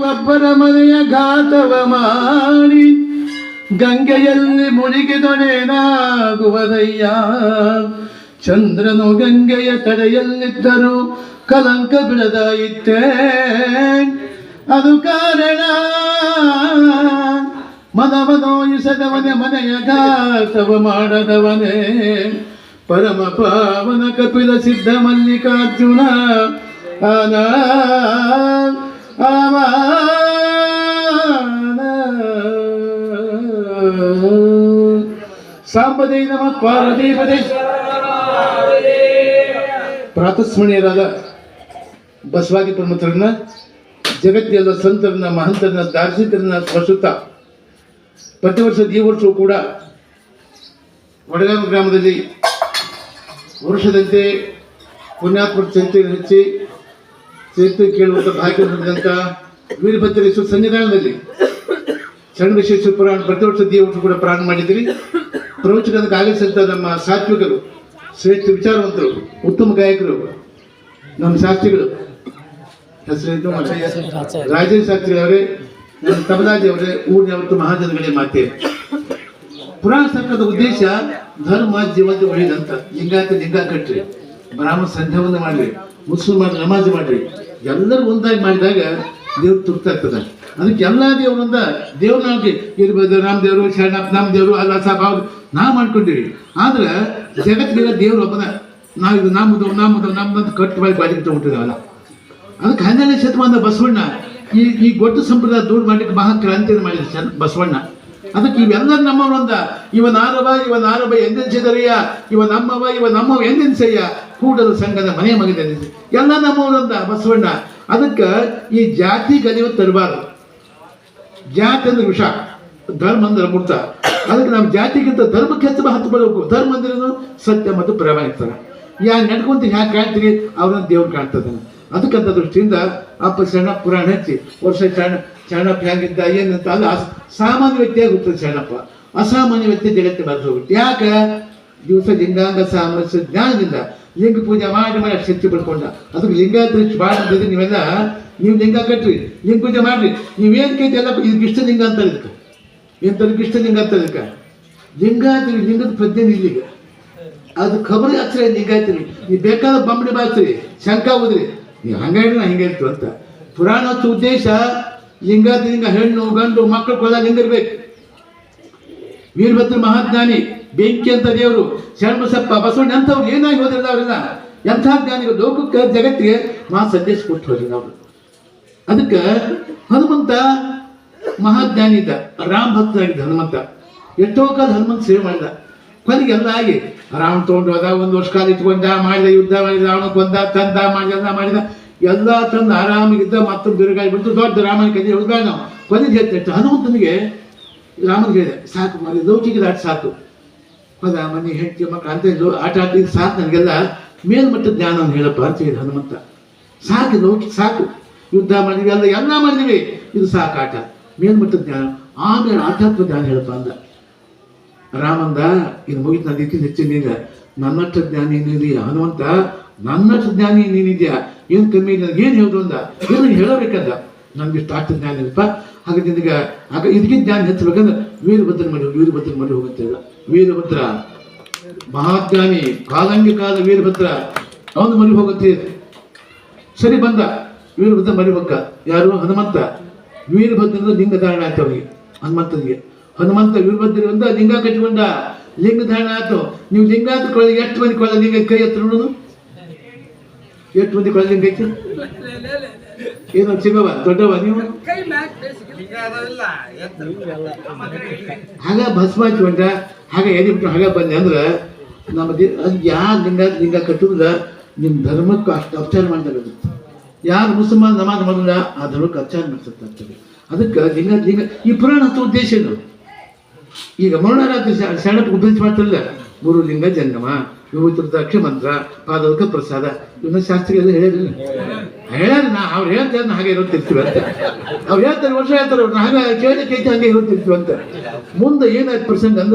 ಒಬ್ಬರ ಮನೆಯ ಘಾತವ ಮಾಡಿ ಗಂಗೆಯಲ್ಲಿ ಮುಳುಗಿದೊಡೇನಾಗುವುದಯ್ಯ ಚಂದ್ರನು ಗಂಗೆಯ ತಡೆಯಲ್ಲಿದ್ದರೂ ಕಲಂಕ ಬಿಡದಾಯಿತೆ ಅದು ಕಾರಣ ಮನವನೋಯಿಸದವನೇ ಮನೆಯ ಘಾತವ ಮಾಡದವನೇ. ಪರಮ ಪಾವನ ಕಪಿಲ ಸಿದ್ಧ ಮಲ್ಲಿಕಾರ್ಜುನ. ಆನ ಸಾಂಬದೇ ನಮ ಪಾರ್ವತೀಪದೇ ಪ್ರಾತಸ್ಮರಣೀಯರಾದ ಬಸವಾದಿ ಪ್ರಮುಖರನ್ನ ಜಗತ್ತಿನ ಸಂತರನ್ನ, ಮಹಂತರನ್ನ, ದಾರ್ಶನಿಕರನ್ನ ಪ್ರಸ್ತುತ ಪ್ರತಿ ವರ್ಷ ಈ ವರ್ಷವೂ ಕೂಡ ವಡಗಾಮ ಗ್ರಾಮದಲ್ಲಿ ವರ್ಷದಂತೆ ಪುಣ್ಯಾತ್ಮಕ ಚರಿತ್ರೆಯನ್ನು ಹೆಚ್ಚಿ, ಚರಿತ್ರೆ ಕೇಳುವಂಥ ಭಾಗ್ಯ ಹೊಂದಿದಂಥ ವೀರಭದ್ರೇಶ್ವರ ಸನ್ನಿಧಾನದಲ್ಲಿ ವಿಶೇಷ ಪುರಾಣ ಪ್ರತಿ ವರ್ಷ ಈ ವರ್ಷ ಕೂಡ ಪ್ರಾರಂಭ ಮಾಡಿದ್ದೀರಿ. ಪ್ರವಚನದ ಆಗಮಿಸಿದಂಥ ನಮ್ಮ ಸಾತ್ವಿಕರು, ಶ್ರೇಷ್ಠ ವಿಚಾರವಂತರು, ಉತ್ತಮ ಗಾಯಕರು, ನಮ್ಮ ಶಾಸ್ತ್ರಿಗಳು. ಹೆಸರು ರಾಜೇಶ್ ಶಾಸ್ತ್ರಿ ಅವರೇ, ನಮ್ಮ ತಬಲಾಜಿ ಅವರೇ, ಊರಿನ ಅವತ್ತು ಮಹಾಜನಗಳೇ ಮಾತೇ. ಪುರಾಣ ಸಂಘದ ಉದ್ದೇಶ ಧರ್ಮ, ಜೀವಂತ ಒಳ್ಳೆಯದಂತ. ಲಿಂಗಾತ ಲಿಂಗ ಕಟ್ಟ್ರಿ ಬ್ರಾಹ್ಮಣ ಸಂಧ್ಯಾವಂದ ಮಾಡ್ರಿ ಮುಸ್ಲಿಮರ್ ನಮಾಜ್ ಮಾಡ್ರಿ, ಎಲ್ಲರೂ ಒಂದಾಗಿ ಮಾಡಿದಾಗ ದೇವ್ರು ತುರ್ತಾಗ್ತದ ಅದಕ್ಕೆ ಎಲ್ಲ ದೇವರಿಂದ ದೇವ್ರನಾಗಿ ಇರ್ಬೋದು ನಮ್ಮ ದೇವರು ಶರಣಪ್ಪ ನಮ್ಮ ದೇವರು ಅಲ್ಲ ಸಾಬ್, ಅವ್ರು ನಾವು ಮಾಡ್ಕೊಂಡಿವಿ. ಆದ್ರೆ ಜಗತ್ತಿನ ದೇವ್ರು ಒಬ್ಬನ. ನಾವು ಇದು ನಮ್ಮದು ನಮ್ಮದು ನಮ್ಮದು ಕಟ್ಟು ಮಾಡಿ ಬಾಜಿಗೆ ತಗೊಂಡಿದ್ದಾವಲ್ಲ ಅದಕ್ಕೆ ಹನ್ನೆರಡನೇ ಶತಮಾನದ ಬಸವಣ್ಣ ಈ ಈ ಗೊಟ್ಟು ಸಂಪ್ರದಾಯ ದೂರ ಮಾಡಲಿಕ್ಕೆ ಮಹಾ ಕ್ರಾಂತಿ ಮಾಡಿದ ಚಂದ ಬಸವಣ್ಣ. ಅದಕ್ಕೆ ಇವೆಲ್ಲ ನಮ್ಮವರೊಂದ. ಇವ ನಾರವ ಇವ ನಾರವ ಎಂದೆನ್ಸಿದರಯ್ಯ ಇವ ನಮ್ಮವ ಇವ ನಮ್ಮವ ಎಂದೆನ್ಸಯ್ಯ? ಕೂಡಲು ಸಂಘದ ಮನೆ ಮಗದೆನಿಸಿ ಎಲ್ಲ ನಮ್ಮವರೊಂದ ಬಸವಣ್ಣ. ಅದಕ್ಕೆ ಈ ಜಾತಿ ಗಲಿವು ತರಬಾರ್ದು. ಜಾತಿ ಅಂದ್ರೆ ವಿಷ, ಧರ್ಮ ಅಂದ್ರೆ ಮುಟ್ಟ ಅದಕ್ಕೆ ನಮ್ಮ ಜಾತಿಗಿಂತ ಧರ್ಮಕ್ಕೆ ಹೆಚ್ಚು ಹತ್ತು ಬರಬೇಕು ಧರ್ಮ ಅಂದ್ರೆ ಸತ್ಯ ಮತ್ತು ಪ್ರಾಮಾಣಿಕತನ ಯಾರು ನಡ್ಕೊಂತ ಹ್ಯಾಕೆ ಕಾಣ್ತೀರಿ? ಅವ್ರನ್ನ ದೇವ್ರು ಕಾಣ್ತದ ಅದಕ್ಕಂತ ದೃಷ್ಟಿಯಿಂದ ಅಪ್ಪ ಶರಣ ಪುರಾಣ ಹಚ್ಚಿ, ವರ್ಷ ಶರಣ, ಶರಣಪ್ಪ ಹ್ಯಾಂಗಿದ್ದ ಏನಂತ ಅಲ್ಲ ಸಾಮಾನ್ಯ ವ್ಯಕ್ತಿಯಾಗಿ ಹುಟ್ಟದ ಶರಣಪ್ಪ. ಅಸಾಮಾನ್ಯ ವ್ಯಕ್ತಿ ಜಗತ್ತಿಗೆ ಬರೆದು ಹೋಗುತ್ತೆ ಯಾಕೆ? ದಿವಸ ಲಿಂಗಾಂಗ ಸಾಮರಸ್ಯ ಜ್ಞಾನದಿಂದ. ಲಿಂಗ ಪೂಜೆ ಮಾಡಿ ಮಾಡಿ ಶಕ್ತಿ ಪಡ್ಕೊಂಡ? ಅದಕ್ಕೆ ಭಾಳ ಅಂತಿದ್ರೆ ನೀವೆಲ್ಲ, ನೀವು ಲಿಂಗ ಕಟ್ಟ್ರಿ ಲಿಂಗ ಪೂಜೆ ಮಾಡ್ರಿ? ನೀವೇನು ಕೈತಿ ಎಲ್ಲ ಇಷ್ಟ ಲಿಂಗ ಅಂತ ಇದಕ್ಕೆ ಎಂತದಕ್ಕೆ ಇಷ್ಟ ಲಿಂಗ ಅಂತ ಇದಕ್ಕೆ ಲಿಂಗಾದ್ರಿ ಲಿಂಗದ ಪ್ರಜ್ಞೆ ಇಲ್ಲಿಗೆ. ಅದು ಖಬರ್ ಹಚ್ಚಿರಿ ಲಿಂಗ ಐತ್ರಿ? ನೀವು ಬೇಕಾದ ಬಂಬಡಿ ಬಾಚ್ರಿ ಶಂಕ ಹೋದ್ರಿ ನೀವು ಹಂಗಾಗಿ ನಾ ಹಿಂಗೆ ಇರ್ತು ಅಂತ. ಪುರಾಣ ಹಚ್ಚೋ ಉದ್ದೇಶ, ಲಿಂಗಾದ್ರಿ ಲಿಂಗ ಹೆಣ್ಣು, ಗಂಡು, ಮಕ್ಕಳು ಕೊಲ್ಲ ಲಿಂಗ ಇರಬೇಕು. ವೀರಭದ್ರ ಮಹಾಜ್ಞಾನಿ ಬೆಂಕಿ ಅಂತ ದೇವರು. ಶರಣಬಸಪ್ಪ ಬಸವಣ್ಣ ಅಂತವ್ರು ಏನಾಗಿ ಹೋದ್ರಲ್ಲ ಅವರೆಲ್ಲ ಎಂಥ ಜ್ಞಾನಿಗಳು ಲೋಕಕ್ಕೆ, ಜಗತ್ತಿಗೆ ಮಹಾ ಸಂದೇಶ ಕೊಟ್ಟು ಹೋದ್ರಿ ನಾವು ಅದಕ್ಕೆ ಹನುಮಂತ ಮಹಾಜ್ಞಾನಿ ಇದ್ದ. ರಾಮ ಭಕ್ತನಾಗಿದ್ದ ಹನುಮಂತ. ಎಷ್ಟೋ ಕಾಲ ಹನುಮಂತ ಸೇವೆ ಮಾಡಿದ. ಕೊನೆಗೆ ಎಲ್ಲ ಆಗಿ ರಾಮ ತಗೊಂಡು ಹೋದ, ಒಂದು ವರ್ಷ ಕಾಲ ಇಟ್ಕೊಂಡ, ಮಾಡಿದ ಯುದ್ಧ ಮಾಡಿದ, ರಾವಣ ಕೊಂದ, ತಂದ, ಮಾಡಿದ, ಎಲ್ಲ ಮಾಡಿದ. ಎಲ್ಲ ತಂದು ಆರಾಮಾಗಿದ್ದ, ಮತ್ತೊಂದು ಬಿರುಗಾಯಿ ಬಿಟ್ಟು ದೊಡ್ಡ ರಾಮನ ಕೈ ಹುಡುಗ ನಾವು ಕೊನೆಗೆ ಹೇಳ್ತಿತ್ತು ಹನುಮಂತನಿಗೆ ರಾಮನಿಗೆ ಹೇಳಿದೆ, ಸಾಕು ಮಾಡಿ ಲೌಕಿಕ ದಾಟ್ ಸಾಕು. ಹೊಲ ಮನೆ ಹೆಂಡತಿ ಮಕ್ಕಳು ಅಂತ ಇದ್ರು ಆಟ ಆಡಿದ್ದು ಸಾಕು ನನಗೆಲ್ಲ. ಮೇಲ್ಮಟ್ಟದ ಜ್ಞಾನವನ್ನು ಹೇಳಪ್ಪ ಅಂತ ಹೇಳಿ ಹನುಮಂತ. ಸಾಕು ನೋಡಿ ಸಾಕು. ಯುದ್ಧ ಮಾಡಿದ್ವಿ ಎಲ್ಲ ಎಲ್ಲ ಮಾಡಿದ್ವಿ. ಇದು ಸಾಕು ಆಟ. ಮೇಲ್ಮಟ್ಟದ ಜ್ಞಾನ. ಆಮೇಲೆ ಆಧ್ಯಾತ್ಮ ಜ್ಞಾನ ಹೇಳಪ್ಪ ಅಂದ. ರಾಮಂದ, ಇದು ಮುಗಿತು ನನ್ನ ಇದಕ್ಕಿಂತ ಹೆಚ್ಚಿನ ನನ್ನಷ್ಟು ಜ್ಞಾನ ಏನಿದೆಯಾ ಹನುಮಂತ, ನನ್ನಷ್ಟು ಜ್ಞಾನಿ ನೀನಿದ್ಯಾ? ಏನು ಕಮ್ಮಿ ಏನು ಹೇಳೋದು ಅಂದ? ಏನು ಹೇಳಬೇಕಂದ? ನನ್ಗೆ ಇಷ್ಟು ಆಗ್ತದೆ ಜ್ಞಾನ ಇಲ್ಲಪ್ಪ ಹಾಗೆ ನಿನಗೆ, ಆಗ ಇದಕ್ಕೆ ಜ್ಞಾನ ಹೆಚ್ಚಬೇಕಂದ್ರೆ ವೀರಭದ್ರ ಮಾಡಿ ವೀರಭದ್ರ ಮಾಡಿ ಹೋಗುತ್ತೆ ವೀರಭದ್ರ ಮಹಾಜ್ಞಾನಿ ಕಾಲಂಗಿ ಕಾಲ ವೀರಭದ್ರ, ಅವನು ಮರಿ ಹೋಗುತ್ತೆ. ಸರಿ, ಬಂದ. ವೀರಭದ್ರ ಮರಿ ಹೋಗ ಯಾರು? ಹನುಮಂತ. ವೀರಭದ್ರನ ಲಿಂಗ ಧಾರಣ ಆಯ್ತು ಅವನಿಗೆ, ಹನುಮಂತನಿಗೆ. ಹನುಮಂತ ವೀರಭದ್ರಿಂದ ಲಿಂಗ ಕಟ್ಟಿಕೊಂಡ. ಲಿಂಗ ಧಾರಣ ಆಯ್ತು. ನೀವು ಲಿಂಗ ಅಂತ ಎಷ್ಟು ಮಂದಿ ಕೊಳ್ಳ ಲಿಂಗ ಕೈ ಹತ್ರ ನೋಡು ಎಷ್ಟು ಮಂದಿ ಕೊಳ್ಳ ಲಿಂಗ ಐತಿ ಏನು ಚಿಕ್ಕವ ದೊಡ್ಡವ ನೀವು? ಹಾಗ ಭಸ್ಮ ಹಚ್ಕೊಂಡ ಹಾಗ ಏನಿಟ್ಟು ಹಾಗೆ ಬಂದೆ ಅಂದ್ರೆ ನಮ್ಮ ಯಾರು ಲಿಂಗ ಲಿಂಗ ಕಟ್ಟುವುದ ನಿಮ್ಮ ಧರ್ಮಕ್ಕೂ ಅಷ್ಟು ಅಪಚಾರ ಮಾಡ್ತಾರೆ ಯಾರು ಮುಸಲ್ಮಾನ್ ನಮಾಜ್ ಮಾಡಿಲ್ಲ ಆ ಧರ್ಮಕ್ಕೆ ಅಪಚಾರ ಮಾಡ್ತಿರ್ತಾರೆ ಅದಕ್ಕೆ ಲಿಂಗ ಲಿಂಗ, ಈ ಪುರಾಣ ಹತ್ತು ಉದ್ದೇಶ ಏನು? ಈಗ ಮರುಣರಾತ್ರಿ ಸಣ್ಣ ಉಪದೇಶ ಮಾಡ್ತಿರಲ್ಲ, ಗುರು ಲಿಂಗ, ಜಂಗಮ. ವಿಭೂತಿ ಮಂತ್ರ ಪಾದವಕ ಪ್ರಸಾದ ಇವನ್ನ ಶಾಸ್ತ್ರಿಗೆಲ್ಲ ಹೇಳಿರಲಿಲ್ಲ ಹೇಳ್ಯಾರ ನಾ, ಅವ್ರು ಹೇಳ್ತಾರೆ ಹಾಗೆ ಇರೋತಿರ್ತೀವಿ ಅಂತ. ಅವ್ರು ಹೇಳ್ತಾರೆ, ವರ್ಷ ಹೇಳ್ತಾರೆ ಹಾಗೆ ಕೇಳಿ ಕೇಳಿ ಹಂಗೆ ಇರೋತಿರ್ತೀವಿ ಅಂತ. ಮುಂದೆ ಏನಾಯ್ತು ಪ್ರಸಂಗ ಅಂದ್ರೆ